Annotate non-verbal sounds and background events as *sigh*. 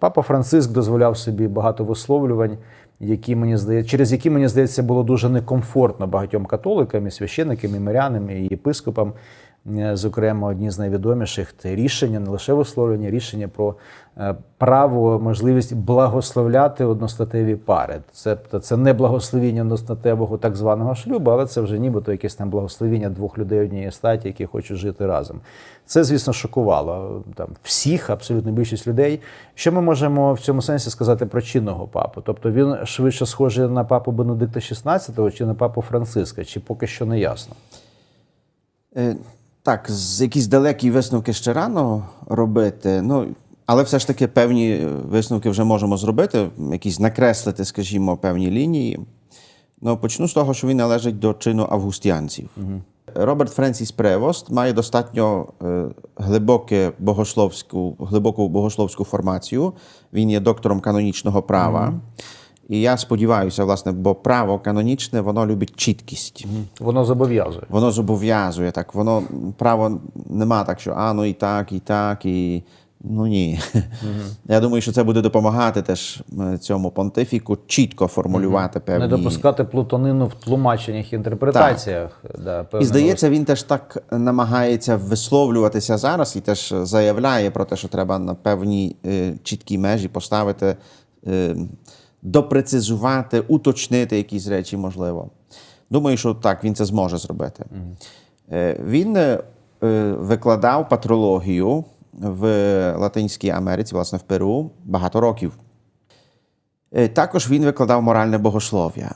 Папа Франциск дозволяв собі багато висловлювань, які мені здається, через які мені здається було дуже некомфортно багатьом католикам, і священникам, і мирянам, і єпископам. Е, Зокрема, одні з найвідоміших це рішення, не лише висловлення, рішення про е, право, можливість благословляти одностатеві пари. Це, це не благословіння одностатевого так званого шлюбу, але це вже нібито якесь там благословіння двох людей однієї статі, які хочуть жити разом. Це, звісно, шокувало там всіх, абсолютно більшість людей. Що ми можемо в цьому сенсі сказати про чинного папу? Тобто він швидше схожий на папу Бенедикта XVI чи на папу Франциска, чи поки що не ясно. Е, Так, з якісь далекі висновки ще рано робити. Ну, але все ж таки певні е, висновки вже можемо зробити, якісь накреслити, скажімо, певні лінії. Ну, почну з того, що він належить до чину августіанців. Роберт Френсіс Превост має достатньо е, глибоке богословську, глибоку богословську формацію. Він є доктором канонічного права. І я сподіваюся, власне, бо право канонічне, воно любить чіткість. Воно зобов'язує. Воно зобов'язує так. Воно право нема так, що а ну і так, і так, і ну ні. *laughs* Я думаю, що це буде допомагати теж е, цьому понтифіку чітко формулювати певні. Не допускати плутонину в тлумаченнях і інтерпретаціях. Да, І здається, він теж так намагається висловлюватися зараз і теж заявляє про те, що треба на певні е, чіткі межі поставити, е, допрецизувати, уточнити якісь речі, можливо. Думаю, що так, він це зможе зробити. Е, Він е, е, викладав патрологію в Латинській Америці, власне, в Перу, багато років. Також він викладав моральне богослов'я.